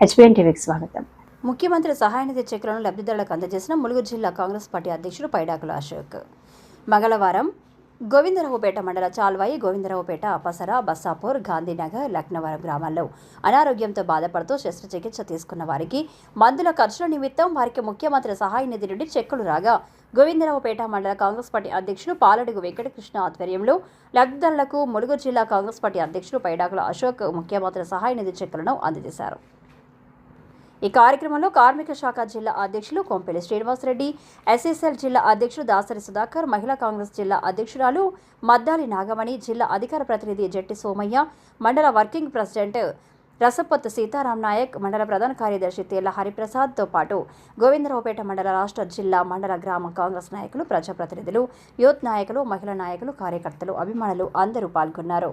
హెచ్పిఎన్ టీవీకి స్వాగతం. ముఖ్యమంత్రి సహాయ నిధి చెక్కులను లబ్ధిదారులకు అందజేసిన ములుగు జిల్లా కాంగ్రెస్ పార్టీ అధ్యక్షుడు పైడాకుల అశోక్. మంగళవారం గోవిందరావుపేట మండల చాల్వాయి గోవిందరావుపేట అపసర బస్సాపూర్ గాంధీనగర్ లక్నవరం గ్రామాల్లో అనారోగ్యంతో బాధపడుతూ శస్త్రచికిత్స తీసుకున్న వారికి మందుల ఖర్చుల నిమిత్తం వారికి ముఖ్యమంత్రి సహాయ నిధి నుండి చెక్కులు రాగా గోవిందరావుపేట మండల కాంగ్రెస్ పార్టీ అధ్యక్షుడు పాలడుగు వెంకటకృష్ణ ఆధ్వర్యంలో లబ్ధిదారులకు ములుగు జిల్లా కాంగ్రెస్ పార్టీ అధ్యక్షుడు పైడాకుల అశోక్ ముఖ్యమంత్రి సహాయ నిధి చెక్కులను అందజేశారు. ఈ కార్యక్రమంలో కార్మిక శాఖ జిల్లా అధ్యక్షులు కొంపెల్లి శ్రీనివాసరెడ్డి ఎస్ఎస్ఎల్ జిల్లా అధ్యక్షుడు దాసరి సుధాకర్ మహిళా కాంగ్రెస్ జిల్లా అధ్యక్షురాలు మద్దాలి నాగమణి జిల్లా అధికార ప్రతినిధి జట్టి సోమయ్య మండల వర్కింగ్ ప్రెసిడెంట్ రసపత్ సీతారాం నాయక్ మండల ప్రధాన కార్యదర్శి తేల హరిప్రసాద్తో పాటు గోవిందరావుపేట మండల రాష్ట్ర జిల్లా మండల గ్రామ కాంగ్రెస్ నాయకులు ప్రజాప్రతినిధులు యూత్ నాయకులు మహిళా నాయకులు కార్యకర్తలు అభిమానులు అందరూ పాల్గొన్నారు.